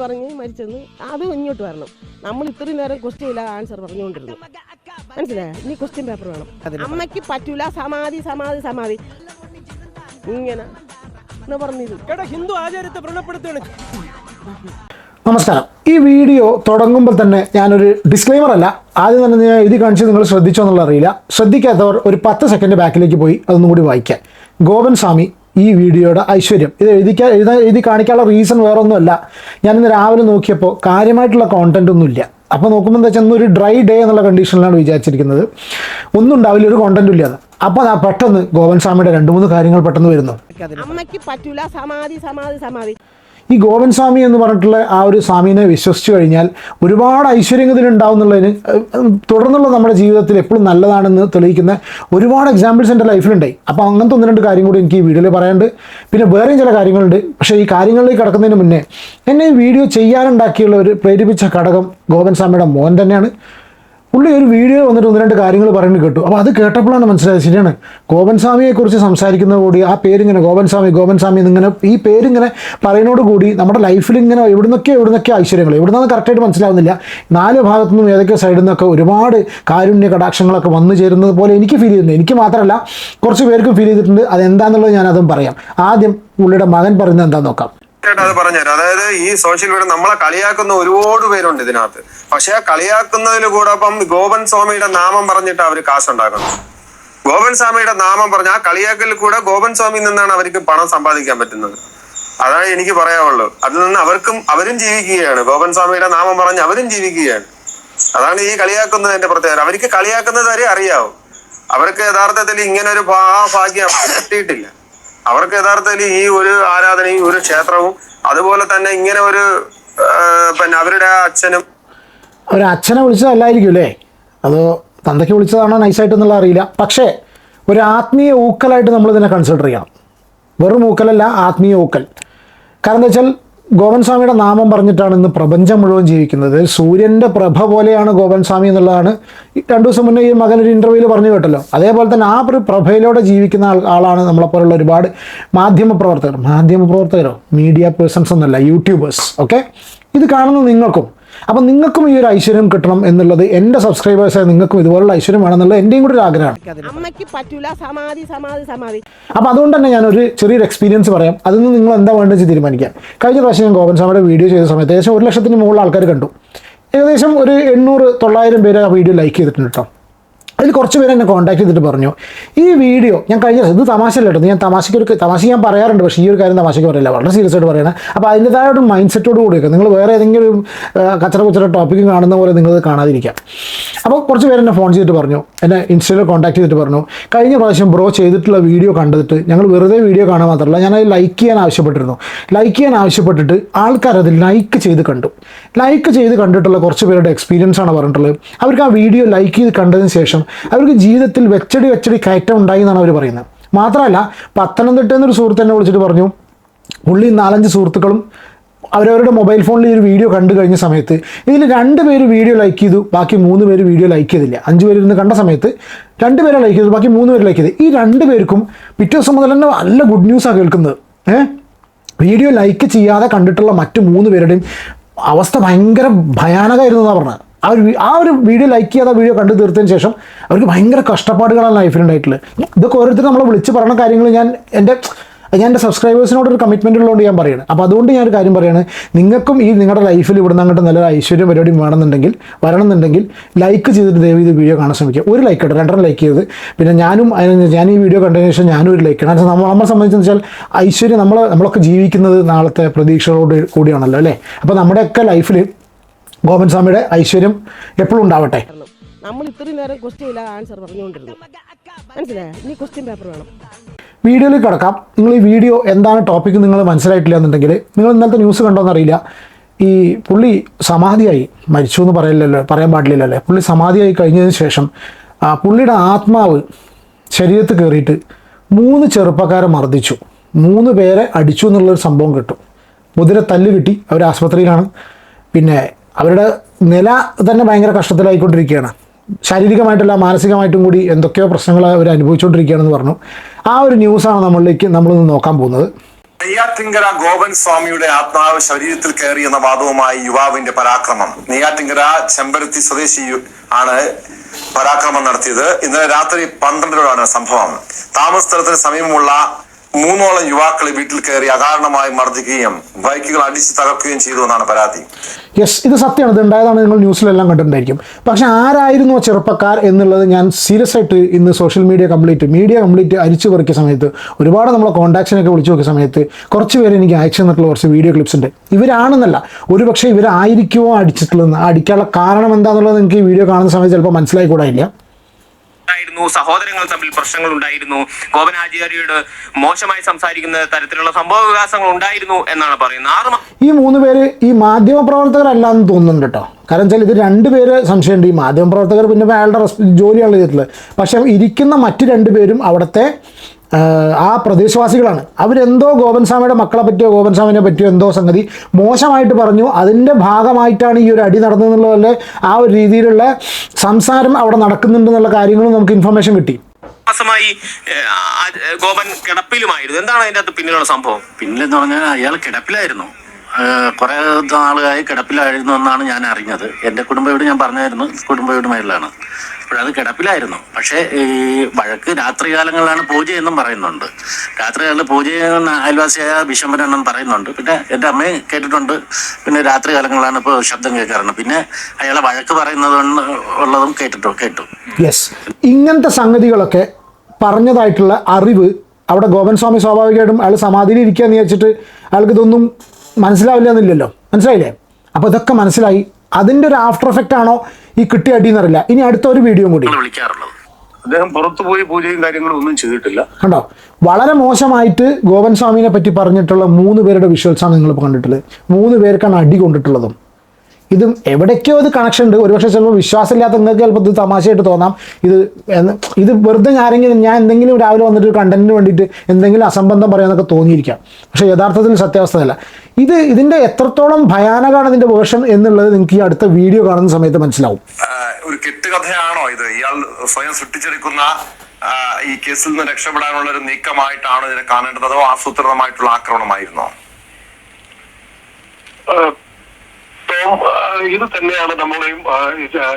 പറഞ്ഞ് മരിച്ചെന്ന് അത് ഇങ്ങോട്ട് വരണം. നമ്മൾ ഇത്രയും നേരം ക്വസ്റ്റ്യൻ ഇല്ല ആൻസർ പറഞ്ഞുകൊണ്ടിരുന്നു. മനസ്സിലായോ? ഇനി ക്വസ്റ്റ്യൻ പേപ്പർ വേണം. അമ്മയ്ക്ക് പറ്റൂല. സമാധി സമാധി സമാധി. ഇങ്ങനെ. എന്ന് പറഞ്ഞിരുന്നു. കേട്ടോ ഹിന്ദു ആചാരത്തെ വ്രണപ്പെടുത്തുകയാണ്. നമസ്കാരം. ഈ വീഡിയോ തുടങ്ങുമ്പോൾ തന്നെ ഞാനൊരു ഡിസ്ക്ലൈമർ അല്ല. ആദ്യം തന്നെ ഞാൻ എഴുതി കാണിച്ച് നിങ്ങൾ ശ്രദ്ധിച്ചോ എന്നുള്ള അറിയില്ല. ശ്രദ്ധിക്കാത്തവർ ഒരു പത്ത് സെക്കൻഡ് ബാക്കിലേക്ക് പോയി അതൊന്നും കൂടി വായിക്കാം. ഗോപൻ സ്വാമി ഈ വീഡിയോയുടെ ഐശ്വര്യം. ഇത് എഴുതിക്കാൻ എഴുതാൻ എഴുതി കാണിക്കാനുള്ള റീസൺ വേറെ ഒന്നുമല്ല ഞാനിന്ന് രാവിലെ നോക്കിയപ്പോൾ കാര്യമായിട്ടുള്ള കോണ്ടന്റ് ഒന്നുമില്ല. അപ്പോൾ നോക്കുമ്പോൾ എന്താ വെച്ചാൽ ഒരു ഡ്രൈ ഡേ എന്നുള്ള കണ്ടീഷനിലാണ് വിചാരിച്ചിരിക്കുന്നത്. ഒന്നും ഉണ്ടാവില്ല ഒരു കോണ്ടന്റും ഇല്ലാതെ. അപ്പൊ പെട്ടെന്ന് ഗോവൻ സ്വാമിയുടെ രണ്ട് മൂന്ന് കാര്യങ്ങൾ പെട്ടെന്ന് വരുന്നു. അമ്മയ്ക്ക് പറ്റൂല. സമാധി സമാധി സമാധി. ഈ ഗോവൻ സ്വാമി എന്ന് പറഞ്ഞിട്ടുള്ള ആ ഒരു സ്വാമിനെ വിശ്വസിച്ചു കഴിഞ്ഞാൽ ഒരുപാട് ഐശ്വര്യങ്ങൾ ഇതിലുണ്ടാവും എന്നുള്ളതിന് തുടർന്നുള്ള നമ്മുടെ ജീവിതത്തിൽ എപ്പോഴും നല്ലതാണെന്ന് തെളിയിക്കുന്ന ഒരുപാട് എക്സാമ്പിൾസ് എന്റെ ലൈഫിലുണ്ടായി. അപ്പോൾ അങ്ങനത്തെ ഒന്ന് രണ്ട് കാര്യം കൂടി എനിക്ക് ഈ വീഡിയോയിൽ പറയാനുണ്ട്. പിന്നെ വേറെയും ചില കാര്യങ്ങളുണ്ട്. പക്ഷേ ഈ കാര്യങ്ങളിലേക്ക് കിടക്കുന്നതിന് മുന്നേ എന്നെ ഈ വീഡിയോ ചെയ്യാനുണ്ടാക്കിയുള്ള ഒരു പ്രേരിപ്പിച്ച ഘടകം ഗോവൻ സ്വാമിയുടെ മോൻ തന്നെയാണ്. പുള്ളി ഒരു വീഡിയോ വന്നിട്ട് ഒന്ന് രണ്ട് കാര്യങ്ങൾ പറയുന്നത് കേട്ടു. അപ്പോൾ അത് കേട്ടപ്പോഴാണ് മനസ്സിലായത് ശരിയാണ്. ഗോപൻ സ്വാമിയെക്കുറിച്ച് സംസാരിക്കുന്നത് കൂടി ആ പേരിങ്ങനെ ഗോപൻ സ്വാമി ഗോപൻ സ്വാമി എന്നിങ്ങനെ ഈ പേരിങ്ങനെ പറയുന്നതോട് കൂടി നമ്മുടെ ലൈഫിൽ ഇങ്ങനെ എവിടുന്നൊക്കെ എവിടുന്നൊക്കെ ഐശ്വര്യങ്ങൾ എവിടുന്നാന്ന് കറക്റ്റായിട്ട് മനസ്സിലാവുന്നില്ല. നാല് ഭാഗത്തു നിന്നും ഏതൊക്കെ സൈഡിൽ നിന്നൊക്കെ ഒരുപാട് കാരുണ്യ കടാക്ഷങ്ങളൊക്കെ വന്നു ചേരുന്നത് പോലെ എനിക്ക് ഫീൽ ചെയ്യുന്നുണ്ട് എനിക്ക് മാത്രമല്ല കുറച്ച് പേർക്കും ഫീൽ ചെയ്തിട്ടുണ്ട്. അതെന്താണെന്നുള്ളത് ഞാൻ അതും പറയാം. ആദ്യം പുള്ളിയുടെ മകൻ പറയുന്നത് എന്താണെന്ന് നോക്കാം. തീർച്ചയായിട്ടും അത് പറഞ്ഞുതരാം. അതായത് ഈ സോഷ്യൽ മീഡിയ നമ്മളെ കളിയാക്കുന്ന ഒരുപാട് പേരുണ്ട് ഇതിനകത്ത്. പക്ഷെ ആ കളിയാക്കുന്നതിൽ കൂടെ അപ്പം ഗോപൻ സ്വാമിയുടെ നാമം പറഞ്ഞിട്ട് അവർ കാശുണ്ടാക്കുന്നു. ഗോപൻ സ്വാമിയുടെ നാമം പറഞ്ഞ ആ കളിയാക്കലിൽ കൂടെ ഗോപൻ സ്വാമിയിൽ നിന്നാണ് അവർക്ക് പണം സമ്പാദിക്കാൻ പറ്റുന്നത്. അതാണ് എനിക്ക് പറയാനുള്ളൂ അതിൽ നിന്ന് അവർക്കും അവരും ജീവിക്കുകയാണ്. ഗോപൻ സ്വാമിയുടെ നാമം പറഞ്ഞ് അവരും ജീവിക്കുകയാണ്. അതാണ് ഈ കളിയാക്കുന്നതിന്റെ പ്രത്യേകത. അവർക്ക് കളിയാക്കുന്നത് വരെ അറിയാവും. അവർക്ക് യഥാർത്ഥത്തിൽ ഇങ്ങനെ ഒരു ഭാഗ്യം കിട്ടിയിട്ടില്ല. അവർക്ക് യഥാർത്ഥത്തിൽ ഈ ഒരു ആരാധനയും ഒരു ക്ഷേത്രവും അതുപോലെ തന്നെ ഇങ്ങനെ ഒരു പിന്നെ അവരുടെ അച്ഛനും ഒരു അച്ഛനെ വിളിച്ചതല്ലായിരിക്കും അല്ലേ? അതോ തന്തയ്ക്ക് വിളിച്ചതാണോ നൈസായിട്ട് എന്നുള്ള അറിയില്ല. പക്ഷേ ഒരു ആത്മീയ ഊക്കലായിട്ട് നമ്മൾ ഇതിനെ കൺസിഡർ ചെയ്യണം. വെറും ഊക്കലല്ല ആത്മീയ ഊക്കൽ. കാരണം എന്താ വെച്ചാൽ ഗോപൻ സ്വാമിയുടെ നാമം പറഞ്ഞിട്ടാണ് ഇന്ന് പ്രപഞ്ചം മുഴുവൻ ജീവിക്കുന്നത്. സൂര്യന്റെ പ്രഭ പോലെയാണ് ഗോപൻ സ്വാമി എന്നുള്ളതാണ് രണ്ടു ദിവസം മുന്നേ ഈ മകൻ ഒരു ഇന്റർവ്യൂവിൽ പറഞ്ഞു കേട്ടല്ലോ. അതേപോലെ തന്നെ ആ ഒരു പ്രഭയിലൂടെ ജീവിക്കുന്ന ആളാണ് നമ്മളെപ്പോലുള്ള ഒരുപാട് മാധ്യമ പ്രവർത്തകർ. മാധ്യമ പ്രവർത്തകരോ? മീഡിയ പേഴ്സൺസ് ഒന്നല്ല യൂട്യൂബേഴ്സ് ഓക്കെ ഇത് കാണുന്ന നിങ്ങൾക്കും. അപ്പം നിങ്ങൾക്കും ഈ ഒരു ഐശ്വര്യം കിട്ടണം എന്നുള്ളത് എന്റെ സബ്സ്ക്രൈബേഴ്സായ നിങ്ങൾക്കും ഇതുപോലുള്ള ഐശ്വര്യം വേണമെന്നുള്ളത് എന്റെയും കൂടി ഒരു ആഗ്രഹമാണ്. അപ്പോൾ അതുകൊണ്ട് തന്നെ ഞാനൊരു ചെറിയൊരു എക്സ്പീരിയൻസ് പറയാം. അതിൽ നിന്ന് നിങ്ങൾ എന്താ വേണ്ടത് വെച്ച് തീരുമാനിക്കാം. കഴിഞ്ഞ പ്രാവശ്യം ഞാൻ ഗോപൻ സ്വാമിയുടെ വീഡിയോ ചെയ്ത സമയത്ത് ഏകദേശം ഒരു ലക്ഷത്തിന് മുകളിൽ ആൾക്കാർ കണ്ടു. ഏകദേശം ഒരു എണ്ണൂറ് തൊള്ളായിരം പേര് ആ വീഡിയോ ലൈക്ക് ചെയ്തിട്ടുണ്ട് കേട്ടോ അതിൽ കുറച്ച് പേര് എന്നെ കോൺടാക്ട് ചെയ്തിട്ട് പറഞ്ഞു. ഈ വീഡിയോ ഞാൻ കഴിഞ്ഞ ഇത് തമാശയല്ല കേട്ടോ ഞാൻ തമാശയ്ക്ക് ഒരു തമാശ ഞാൻ പറയാറുണ്ട് പക്ഷേ ഈ ഒരു കാര്യം തമാശയ്ക്ക് പറയില്ല വളരെ സീരിയസ് ആയിട്ട് പറയണേ. അപ്പോൾ അതിന്റെതായ ഒരു മൈൻഡ് സെറ്റോട് കൂടിയൊക്കെ നിങ്ങൾ വേറെ ഏതെങ്കിലും കച്ചറ കുച്ചറ ടോപ്പിക്ക് കാണുന്ന പോലെ നിങ്ങൾ കാണാതിരിക്കാം. അപ്പോൾ കുറച്ച് പേര് എന്നെ ഫോൺ ചെയ്തിട്ട് പറഞ്ഞു എന്നെ ഇൻസ്റ്റയിൽ കോൺടാക്ട് ചെയ്തിട്ട് പറഞ്ഞു. കഴിഞ്ഞ പ്രാവശ്യം ബ്രോ ചെയ്തിട്ടുള്ള വീഡിയോ കണ്ടിട്ട് ഞങ്ങൾ വെറുതെ വീഡിയോ കാണാൻ മാത്രമല്ല ഞാൻ അത് ലൈക്ക് ചെയ്യാൻ ആവശ്യപ്പെട്ടിരുന്നു. ലൈക്ക് ചെയ്യാൻ ആവശ്യപ്പെട്ടിട്ട് ആൾക്കാർ അത് ലൈക്ക് ചെയ്ത് കണ്ടു. ലൈക്ക് ചെയ്ത് കണ്ടിട്ടുള്ള കുറച്ച് പേരുടെ എക്സ്പീരിയൻസ് ആണ് പറഞ്ഞിട്ടുള്ളത്. അവർക്ക് ആ വീഡിയോ ലൈക്ക് ചെയ്ത് കണ്ടതിന് ശേഷം അവർക്ക് ജീവിതത്തിൽ വെച്ചടി വെച്ചടി കയറ്റം ഉണ്ടായി എന്നാണ് അവർ പറയുന്നത്. മാത്രമല്ല പത്തനംതിട്ട എന്നൊരു സുഹൃത്ത് എന്നെ വിളിച്ചിട്ട് പറഞ്ഞു പുള്ളി നാലഞ്ച് സുഹൃത്തുക്കളും അവരവരുടെ മൊബൈൽ ഫോണിൽ ഒരു വീഡിയോ കണ്ടു കഴിഞ്ഞ സമയത്ത് ഇതിൽ രണ്ട് പേര് വീഡിയോ ലൈക്ക് ചെയ്തു ബാക്കി മൂന്ന് പേര് വീഡിയോ ലൈക്ക് ചെയ്തില്ല. അഞ്ച് പേര് ഇരുന്ന് കണ്ട സമയത്ത് രണ്ട് പേരെ ലൈക്ക് ചെയ്തു ബാക്കി മൂന്ന് പേര് ലൈക്ക് ചെയ്തു. ഈ രണ്ട് പേർക്കും പിറ്റേ ദിവസം മുതൽ തന്നെ നല്ല ഗുഡ് ന്യൂസാണ് കേൾക്കുന്നത്. ഏഹ് വീഡിയോ ലൈക്ക് ചെയ്യാതെ കണ്ടിട്ടുള്ള മറ്റു മൂന്ന് പേരുടെയും അവസ്ഥ ഭയങ്കര ഭയാനകമായിരുന്നു എന്നാണ് പറഞ്ഞത്. ആ ഒരു ആ ഒരു വീഡിയോ ലൈക്ക് ചെയ്യാതെ വീഡിയോ കണ്ടു തീർത്തതിന് ശേഷം അവർക്ക് ഭയങ്കര കഷ്ടപ്പാടുകളാണ് ലൈഫിലുണ്ടായിട്ടുള്ളത് ഇതൊക്കെ ഓരോരുത്തർ നമ്മൾ വിളിച്ച് പറഞ്ഞ കാര്യങ്ങൾ ഞാൻ എന്റെ ഞാൻ എന്റെ സബ്സ്ക്രൈബേഴ്സിനോട് ഒരു കമ്മിറ്റ്മെന്റ് ഉള്ളതുകൊണ്ട് ഞാൻ പറയുന്നത് അപ്പോൾ അതുകൊണ്ട് ഞാൻ ഒരു കാര്യം പറയുകയാണ് നിങ്ങൾക്കും ഈ നിങ്ങളുടെ ലൈഫിൽ ഇവിടുന്ന് അങ്ങോട്ട് നല്ലൊരു ഐശ്വര്യം പരിപാടി വേണമെന്നുണ്ടെങ്കിൽ വരണമെന്നുണ്ടെങ്കിൽ ലൈക്ക് ചെയ്തിട്ട് ദയവ് ഇത് വീഡിയോ കാണാൻ ശ്രമിക്കുക. ഒരു ലൈക്ക് ഇട്ട് രണ്ടെണ്ണം ലൈക്ക് ചെയ്ത്. പിന്നെ ഞാനും ഞാൻ ഈ വീഡിയോ കണ്ടതിന് ശേഷം ഞാനും ഒരു ലൈക്ക് ഇടാൻ നമ്മൾ നമ്മളെ സംബന്ധിച്ചെന്ന് വെച്ചാൽ ഐശ്വര്യം നമ്മൾ നമ്മളൊക്കെ ജീവിക്കുന്നത് നാളത്തെ പ്രതീക്ഷകളോട് കൂടിയാണല്ലോ അല്ലേ? അപ്പോൾ നമ്മുടെയൊക്കെ ലൈഫിൽ ഗോപൻ സ്വാമിയുടെ ഐശ്വര്യം എപ്പോഴും ഉണ്ടാവട്ടെ. നമ്മൾ ഇത്രയും നേരം ക്വസ്റ്റ്യൻ ഇല്ലാതെ ആൻസർ പറഞ്ഞുകൊണ്ടിരുന്നു. മനസ്സിലായോ? ഇനി ക്വസ്റ്റ്യൻ പേപ്പർ വേണം. വീഡിയോയിൽ കിടക്കാം. നിങ്ങൾ ഈ വീഡിയോ എന്താണ് ടോപ്പിക്ക് നിങ്ങൾ മനസ്സിലായിട്ടില്ല എന്നുണ്ടെങ്കിൽ നിങ്ങൾ ഇന്നലത്തെ ന്യൂസ് കണ്ടോ കണ്ടോന്നറിയില്ല ഈ പുള്ളി സമാധിയായി മരിച്ചു എന്ന് പറയില്ലല്ലോ പറയാൻ പാടില്ലല്ലോ പുള്ളി സമാധിയായി കഴിഞ്ഞതിന് ശേഷം പുള്ളിയുടെ ആത്മാവ് ശരീരത്തിൽ കയറിയിട്ട് മൂന്ന് ചെറുപ്പക്കാരെ മർദ്ദിച്ചു. മൂന്ന് പേരെ അടിച്ചു എന്നുള്ളൊരു സംഭവം കിട്ടും. മുതിര തല്ല് കിട്ടി അവർ ആസ്പത്രിയിലാണ് പിന്നെ അവരുടെ നില തന്നെ ഭയങ്കര കഷ്ടത്തിലായിക്കൊണ്ടിരിക്കുകയാണ്. ശാരീരികമായിട്ടല്ല മാനസികമായിട്ടും കൂടി എന്തൊക്കെയോ പ്രശ്നങ്ങൾ അവർ അനുഭവിച്ചുകൊണ്ടിരിക്കുകയാണെന്ന് പറഞ്ഞു. ആ ഒരു ന്യൂസാണ് നമ്മളിലേക്ക് നമ്മളിന്ന് നോക്കാൻ പോകുന്നത്. നെയ്യാറ്റിങ്കര ഗോപൻ സ്വാമിയുടെ ആത്മാവ് ശരീരത്തിൽ കയറി എന്ന വാദവുമായി യുവാവിന്റെ പരാക്രമം. നെയ്യാറ്റിങ്കര ചെമ്പരത്തി സ്വദേശി ആണ് പരാക്രമം നടത്തിയത്. ഇന്നലെ രാത്രി പന്ത്രണ്ടരോടാണ് സംഭവം. താമസ സ്ഥലത്തിന് സമീപമുള്ള മൂന്നോളം യുവാക്കളെ വീട്ടിൽ കയറി അകാരണമായി മർദ്ദിക്കുകയും ബൈക്കുകൾ അടിച്ച് തകർക്കുകയും ചെയ്തു എന്നാണ് പരാതി. യെസ് ഇത് സത്യമാണ്. ഇത് ഉണ്ടായതാണ് നിങ്ങൾ ന്യൂസിലെല്ലാം കണ്ടിട്ടുണ്ടായിരിക്കും. പക്ഷെ ആരായിരുന്നു ആ ചെറുപ്പക്കാർ എന്നുള്ളത് ഞാൻ സീരിയസ് ആയിട്ട് ഇന്ന് social media complete media complete അരിച്ചു പറിക്കിയ സമയത്ത് ഒരുപാട് നമ്മളെ കോൺടാക്ട്സിനൊക്കെ വിളിച്ചു നോക്കിയ സമയത്ത് കുറച്ച് പേര് എനിക്ക് അയച്ചു തന്നിട്ടുള്ള കുറച്ച് വീഡിയോ ക്ലിപ്സ് ഉണ്ട്. ഇവരാണെന്നല്ല ഒരു പക്ഷേ ഇവരായിരിക്കുമോ അടിച്ചിട്ടുള്ളതെന്ന്. ആ അടിക്കാനുള്ള കാരണം എന്താണെന്നുള്ളത് നിങ്ങൾക്ക് ഈ വീഡിയോ കാണുന്ന സമയത്ത് ചിലപ്പോൾ മനസ്സിലായി കൂടായില്ല ഉണ്ടായിരുന്നു സഹോദരങ്ങൾ തമ്മിൽ പ്രശ്നങ്ങൾ ഉണ്ടായിരുന്നു ഗോപനാചാര്യയോട് മോശമായി സംസാരിക്കുന്ന തരത്തിലുള്ള സംഭവ വികാസങ്ങൾ ഉണ്ടായിരുന്നു എന്നാണ് പറയുന്നത്. ആറ് ഈ മൂന്ന് പേര് ഈ മാധ്യമ പ്രവർത്തകരല്ല എന്ന് തോന്നുന്നുണ്ട് കേട്ടോ. കാരണം വെച്ചാൽ ഇത് രണ്ട് പേര് സംശയമുണ്ട്. ഈ മാധ്യമ പ്രവർത്തകർ പിന്നെ അയാളുടെ ജോലിയാണ് ചെയ്തിട്ടുള്ളത്. പക്ഷെ ഇരിക്കുന്ന മറ്റു രണ്ട് പേരും അവിടുത്തെ ആ, പ്രദേശവാസികളാണ്. അവരെന്തോ ഗോപൻസ്വാമിയുടെ മക്കളെ പറ്റിയോ ഗോപൻസ്വാമിനെ പറ്റിയോ എന്തോ സംഗതി മോശമായിട്ട് പറഞ്ഞു. അതിന്റെ ഭാഗമായിട്ടാണ് ഈ ഒരു അടി നടന്നതെന്നുള്ളതല്ലേ ആ ഒരു രീതിയിലുള്ള സംസാരം അവിടെ നടക്കുന്നുണ്ട് എന്നുള്ള കാര്യങ്ങളും നമുക്ക് ഇൻഫർമേഷൻ കിട്ടി. മാസമായി ഗോപൻ കിടപ്പിലുമായിരുന്നു. എന്താണ് അതിന്റെ അകത്ത് പിന്നിലുള്ള സംഭവം? പിന്നിലെന്ന് പറഞ്ഞാൽ അയാൾ കിടപ്പിലായിരുന്നു. കുറെ നാളുകളായി കിടപ്പിലായിരുന്നു എന്നാണ് ഞാൻ അറിഞ്ഞത്. എന്റെ കുടുംബ വീട് ഞാൻ പറഞ്ഞായിരുന്നു കുടുംബ വീട് അപ്പോഴത് കിടപ്പിലായിരുന്നു. പക്ഷേ ഈ വഴക്ക് രാത്രികാലങ്ങളിലാണ് പൂജ എന്നും പറയുന്നുണ്ട്. രാത്രികാലത്ത് പൂജ ചെയ്യുന്ന അയൽവാസിയായ വിശ്വംബരൻ പറയുന്നുണ്ട്. പിന്നെ എന്റെ അമ്മയും കേട്ടിട്ടുണ്ട്. പിന്നെ രാത്രികാലങ്ങളിലാണ് ഇപ്പോൾ ശബ്ദം കേൾക്കാറുണ്ട്. പിന്നെ അയാളെ വഴക്ക് പറയുന്നത് ഉള്ളതും കേട്ടിട്ടു കേട്ടു. യെസ് ഇങ്ങനത്തെ സംഗതികളൊക്കെ പറഞ്ഞതായിട്ടുള്ള അറിവ് അവിടെ ഗോപൻ സ്വാമി സ്വാഭാവികമായിട്ടും അയാൾ സമാധിയിൽ ഇരിക്കുക എന്ന് വെച്ചിട്ട് അയാൾക്ക് ഇതൊന്നും മനസ്സിലാവില്ല എന്നില്ലല്ലോ മനസ്സിലായില്ലേ? അപ്പോൾ ഇതൊക്കെ മനസ്സിലായി. അതിന്റെ ഒരു ആഫ്റ്റർ എഫക്റ്റ് ആണോ ഈ കിട്ടിയ അടി എന്നറിയില്ല ഇനി അടുത്ത ഒരു വീഡിയോ കൂടി. വിളിക്കാറുള്ളത്. അദ്ദേഹം പുറത്തു പോയി പൂജയും കാര്യങ്ങളും ഒന്നും ചെയ്തിട്ടില്ല. കണ്ടോ? വളരെ മോശമായിട്ട് ഗോപൻ സ്വാമിനെ പറ്റി പറഞ്ഞിട്ടുള്ള മൂന്ന് പേരുടെ വിഷ്വൽസാണ് നിങ്ങളിപ്പോൾ കണ്ടിട്ടുള്ളത്. മൂന്ന് പേർക്കാണ് അടി കൊണ്ടിട്ടുള്ളതും. ഇതും എവിടേക്കോ ഇത് കണക്ഷൻ ഉണ്ട്. ഒരുപക്ഷെ ചിലപ്പോൾ വിശ്വാസമില്ലാത്ത നിങ്ങൾക്ക് ചിലപ്പോൾ ഇത് തമാശയായിട്ട് തോന്നാം. ഇത് ഇത് വെറുതെ ആരെങ്കിലും ഞാൻ എന്തെങ്കിലും രാവിലെ വന്നിട്ട് കണ്ടന്റിന് വേണ്ടിയിട്ട് എന്തെങ്കിലും അസംബന്ധം പറയാമെന്നൊക്കെ തോന്നിയിരിക്കാം. പക്ഷേ യഥാർത്ഥത്തിൽ സത്യാവസ്ഥയല്ല ഇത് ഇതിന്റെ എത്രത്തോളം ഭയാനകമാണ് ഇതിന്റെ വേർഷൻ എന്നുള്ളത് നിങ്ങൾക്ക് ഈ അടുത്ത വീഡിയോ കാണുന്ന സമയത്ത് മനസ്സിലാവും. ഒരു കെട്ടുകഥയാണോ ഇത്? ഇയാൾ സ്വയം സൃഷ്ടിച്ചെടുക്കുന്ന ഈ കേസിൽ നിന്ന് രക്ഷപ്പെടാനുള്ള ഒരു നീക്കമായിട്ടാണ് ഇതിനെ കാണേണ്ടത് അതോ ആസൂത്രിതമായിട്ടുള്ള ആക്രമണമായിരുന്നോ? ആ, ഇത് തന്നെയാണ് നമ്മളെയും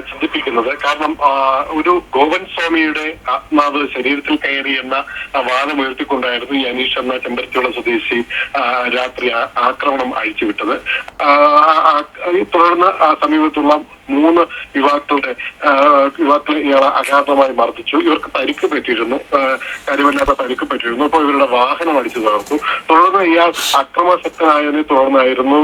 ചിന്തിപ്പിക്കുന്നത്. കാരണം ഒരു ഗോവൻ സ്വാമിയുടെ ആത്മാവ് ശരീരത്തിൽ കയറി എന്ന വാദം ഉയർത്തിക്കൊണ്ടായിരുന്നു ഈ അനീഷ് എന്ന ചെമ്പരത്തിയുള്ള സ്വദേശി രാത്രി ആക്രമണം അഴിച്ചുവിട്ടത്. തുടർന്ന് സമീപത്തുള്ള മൂന്ന് യുവാക്കളുടെ യുവാക്കൾ ഇയാൾ അഗാധമായി മർദ്ദിച്ചു. ഇവർക്ക് പരിക്ക് പറ്റിയിരുന്നു. കാര്യമില്ലാത്ത പരിക്ക് പറ്റിയിരുന്നു. അപ്പോൾ ഇവരുടെ വാഹനം അടിച്ചു തകർത്തു. തുടർന്ന് ഇയാൾ അക്രമാസക്തനായതിനെ തുടർന്നായിരുന്നു.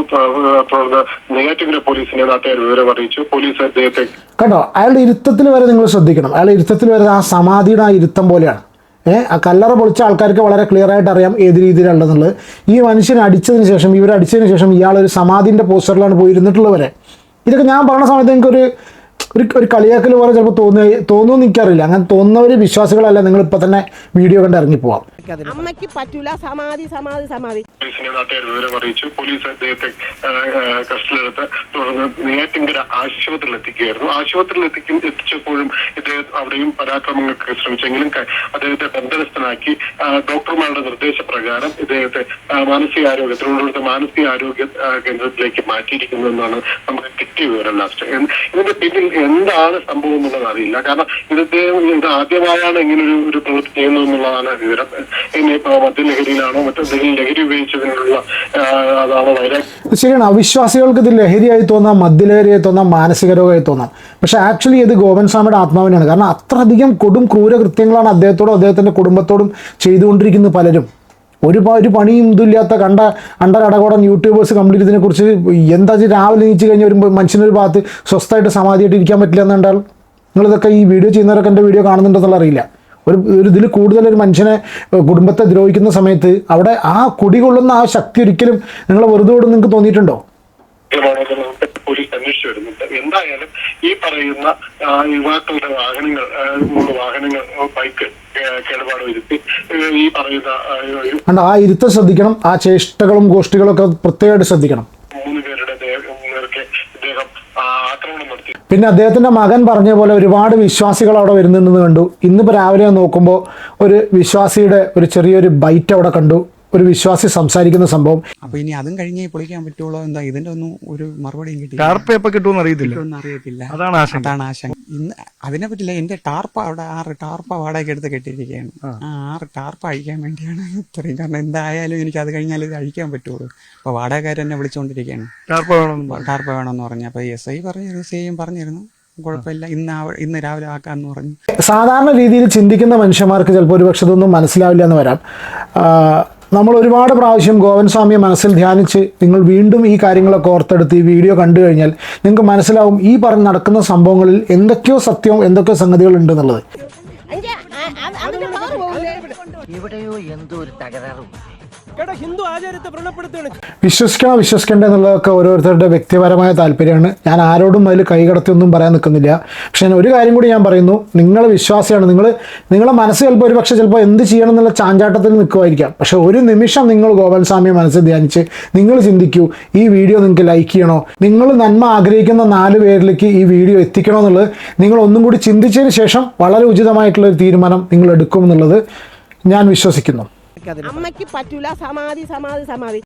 തുടർന്ന് നെയ്യാറ്റിങ്കര പോലീസിനെ നാട്ടുകാർ വിവരം അറിയിച്ചു. പോലീസ് അദ്ദേഹത്തെ കണ്ടോ അയാളുടെ ഇരുത്തത്തിൽ വരെ നിങ്ങൾ ശ്രദ്ധിക്കണം. അയാളുടെ ഇരുത്തത്തിൽ വരെ ആ സമാധിയുടെ ആ ഇരുത്തം പോലെയാണ്. ഏഹ് ആ കല്ലറ പൊളിച്ച ആൾക്കാർക്ക് വളരെ ക്ലിയർ ആയിട്ട് അറിയാം ഏത് രീതിയിലുള്ളതെന്നുള്ളത്. ഈ മനുഷ്യനെ അടിച്ചതിന് ശേഷം ഇവരടിച്ചതിന് ശേഷം ഇയാൾ ഒരു സമാധിന്റെ പോസ്റ്ററിലാണ് പോയി ഇരുന്നിട്ടുള്ളവരെ ഇതൊക്കെ ഞാൻ പറഞ്ഞ സമയത്ത് എനിക്കൊരു ഒരു ഒരു കളിയാക്കൽ പോലെ ചിലപ്പോൾ തോന്നുക തോന്നുമെന്ന് എനിക്കറിയില്ല. അങ്ങനെ തോന്നുന്നവർ വിശ്വാസികളല്ല നിങ്ങൾ ഇപ്പോൾ തന്നെ വീഡിയോ കണ്ട് ഇറങ്ങിപ്പോവാം. അമ്മയ്ക്ക് പറ്റൂല. സമാധി സമാധി സമാധി. പോലീസിനെ നാട്ടുകാർ വിവരം അറിയിച്ചു. പോലീസ് അദ്ദേഹത്തെ കസ്റ്റഡിയിലെടുത്ത് തുടർന്ന് നെയ്യാറ്റിങ്കര ആശുപത്രിയിൽ എത്തിക്കുകയായിരുന്നു ആശുപത്രിയിൽ എത്തിക്കും എത്തിച്ചപ്പോഴും ഇദ്ദേഹം അവിടെയും പരാക്രമങ്ങൾക്ക് ശ്രമിച്ചെങ്കിലും അദ്ദേഹത്തെ ബന്ധനസ്ഥനാക്കി. ഡോക്ടർമാരുടെ നിർദ്ദേശപ്രകാരം ഇദ്ദേഹത്തെ മാനസികാരോഗ്യ തിരുവനന്തപുരത്തെ മാനസികാരോഗ്യ കേന്ദ്രത്തിലേക്ക് മാറ്റിയിരിക്കുന്നു എന്നാണ് നമുക്ക് കിട്ടിയ വിവരം ലാസ്റ്റ്. ഇതിന്റെ പിന്നിൽ എന്താണ് സംഭവം എന്നുള്ളത് അറിയില്ല. കാരണം ഇത് ഇദ്ദേഹം ഇത് ആദ്യമായാണ് ഇങ്ങനെ ഒരു ഒരു പ്രവൃത്തി ചെയ്യുന്നത് എന്നുള്ളതാണ് വിവരം. ഉപയോഗിച്ചതിനുള്ള അതാണ് ശരിയാണ്. അവിശ്വാസികൾക്ക് ഇത് ലഹരിയായി തോന്നാം മദ്യലഹരിയായി തോന്നാം മാനസിക രോഗമായി തോന്നാം. പക്ഷെ ആക്ച്വലി ഇത് ഗോപൻ സ്വാമിയുടെ ആത്മാവിനാണ് കാരണം അത്രയധികം കൊടും ക്രൂരകൃത്യങ്ങളാണ് അദ്ദേഹത്തോടും അദ്ദേഹത്തിന്റെ കുടുംബത്തോടും ചെയ്തുകൊണ്ടിരിക്കുന്നത് പലരും. ഒരു ഒരു പണിയും ഇതില്ലാത്ത കണ്ട അടകോടൻ യൂട്യൂബേഴ്സ് കംപ്ലീറ്റ് ഇതിനെക്കുറിച്ച് എന്താ വെച്ചാൽ രാവിലെ നീച്ച് കഴിഞ്ഞ് വരുമ്പോൾ മനുഷ്യനൊരു ഭാഗത്ത് സ്വസ്ഥമായിട്ട് സമാധിയായിട്ട് ഇരിക്കാൻ പറ്റില്ല എന്നുണ്ടാൽ നിങ്ങളിതൊക്കെ ഈ വീഡിയോ ചെയ്യുന്നവരൊക്കെ എന്റെ വീഡിയോ കാണുന്നുണ്ടെന്നുള്ള അറിയില്ല. ഒരു ഒരു ഇതിൽ കൂടുതൽ ഒരു മനുഷ്യനെ കുടുംബത്തെ ദ്രോഹിക്കുന്ന സമയത്ത് അവിടെ ആ കുടി കൊള്ളുന്ന ആ ശക്തി ഒരിക്കലും നിങ്ങൾ വെറുതെ വിടും നിങ്ങൾക്ക് തോന്നിയിട്ടുണ്ടോ? പോലീസ് അന്വേഷിച്ചു വരുന്നുണ്ട്. എന്തായാലും ഈ പറയുന്ന ആ, യുവാക്കളുടെ വാഹനങ്ങൾ വാഹനങ്ങൾ ബൈക്ക് കേടുപാട് വരുത്തി ഈ പറയുന്ന ആ ഇരുത്തം ശ്രദ്ധിക്കണം. ആ ചേഷ്ടകളും ഗോഷ്ഠികളും ഒക്കെ പ്രത്യേകമായിട്ട് ശ്രദ്ധിക്കണം. മൂന്ന് പേരുടെ ദേ- നേർക്ക് ഇദ്ദേഹം ആ, ആക്രമണം നടത്തി പിന്നെ അദ്ദേഹത്തിന്റെ മകൻ പറഞ്ഞ പോലെ ഒരുപാട് വിശ്വാസികൾ അവിടെ വരുന്നുണ്ടെന്ന് കണ്ടു. ഇന്നിപ്പോൾ രാവിലെ നോക്കുമ്പോൾ ഒരു വിശ്വാസിയുടെ ഒരു ചെറിയൊരു ബൈറ്റ് അവിടെ കണ്ടു. ഒരു വിശ്വാസി സംസാരിക്കുന്ന സംഭവം. അപ്പൊ ഇനി അതും കഴിഞ്ഞേ പൊളിക്കാൻ പറ്റുള്ളൂ. എന്താ ഇതിന്റെ ഒന്നും ഒരു മറുപടിയും കിട്ടി ടാർപ്പ് എപ്പോ കിട്ടുമെന്ന് അറിയത്തില്ല. അതാണ് ആശങ്ക. അതാണ് ആശങ്ക. ഇന്ന് അതിനെ പറ്റില്ല എന്റെ ടാർപ്പ അവിടെ ആറ് ടാർപ്പ വാടക എടുത്ത് കെട്ടിയിരിക്കുകയാണ്. ആ. ആറ് ടാർപ്പ അഴിക്കാൻ വേണ്ടിയാണ് ഇത്രയും കാരണം. എന്തായാലും എനിക്ക് അത് കഴിഞ്ഞാൽ ഇത് അഴിക്കാൻ പറ്റുള്ളൂ. അപ്പൊ വാടകക്കാരെന്നെ വിളിച്ചുകൊണ്ടിരിക്കുകയാണ് ടാർപ്പ് വേണമെന്ന് പറഞ്ഞു. ടാർപ്പ വേണമെന്ന് പറഞ്ഞു. അപ്പൊ എസ് ഐ പറഞ്ഞു എസ് ഐയും പറഞ്ഞിരുന്നു. കുഴപ്പമില്ല. ഇന്ന് രാവിലെ ആക്കാന്ന് പറഞ്ഞു. സാധാരണ രീതിയിൽ ചിന്തിക്കുന്ന മനുഷ്യന്മാർക്ക് ചിലപ്പോൾ ഒരു പക്ഷെ ഇതൊന്നും മനസ്സിലാവില്ല എന്ന് വരാം. ആ, നമ്മൾ ഒരുപാട് പ്രാവശ്യം ഗോവൻ സ്വാമിയെ മനസ്സിൽ ധ്യാനിച്ച് നിങ്ങൾ വീണ്ടും ഈ കാര്യങ്ങളൊക്കെ ഓർത്തെടുത്ത് ഈ വീഡിയോ കണ്ടു കഴിഞ്ഞാൽ നിങ്ങൾക്ക് മനസ്സിലാവും ഈ പറഞ്ഞ് നടക്കുന്ന സംഭവങ്ങളിൽ എന്തൊക്കെയോ സത്യവും എന്തൊക്കെയോ സംഗതികൾ ഉണ്ട് എന്നുള്ളത്. എങ്കിൽ അതിന്റെ പവർ പോകില്ലേ എടാ ഹിന്ദു വിശ്വസിക്കണോ വിശ്വസിക്കേണ്ട എന്നുള്ളതൊക്കെ ഓരോരുത്തരുടെ വ്യക്തിപരമായ താല്പര്യമാണ്. ഞാൻ ആരോടും അതിൽ കൈകടത്തിയൊന്നും പറയാൻ നിൽക്കുന്നില്ല പക്ഷെ ഞാൻ ഒരു കാര്യം കൂടി ഞാൻ പറയുന്നു. നിങ്ങൾ വിശ്വാസിയാണ്. നിങ്ങൾ നിങ്ങളെ മനസ്സ് ചിലപ്പോൾ ഒരു പക്ഷേ ചിലപ്പോൾ എന്ത് ചെയ്യണം എന്നുള്ള ചാഞ്ചാട്ടത്തിൽ നിൽക്കുമായിരിക്കാം. പക്ഷെ ഒരു നിമിഷം നിങ്ങൾ ഗോപാൽസ്വാമിയെ മനസ്സിൽ ധ്യാനിച്ച് നിങ്ങൾ ചിന്തിക്കൂ ഈ വീഡിയോ നിങ്ങൾക്ക് ലൈക്ക് ചെയ്യണോ? നിങ്ങൾ നന്മ ആഗ്രഹിക്കുന്ന നാല് പേരിലേക്ക് ഈ വീഡിയോ എത്തിക്കണോ എന്നുള്ളത് നിങ്ങൾ ഒന്നും കൂടി ചിന്തിച്ചതിന് ശേഷം വളരെ ഉചിതമായിട്ടുള്ള ഒരു തീരുമാനം നിങ്ങൾ എടുക്കുമെന്നുള്ളത് ഞാൻ വിശ്വസിക്കുന്നു. അമ്മയ്ക്ക് പറ്റൂല. സമാധി സമാധി സമാധി.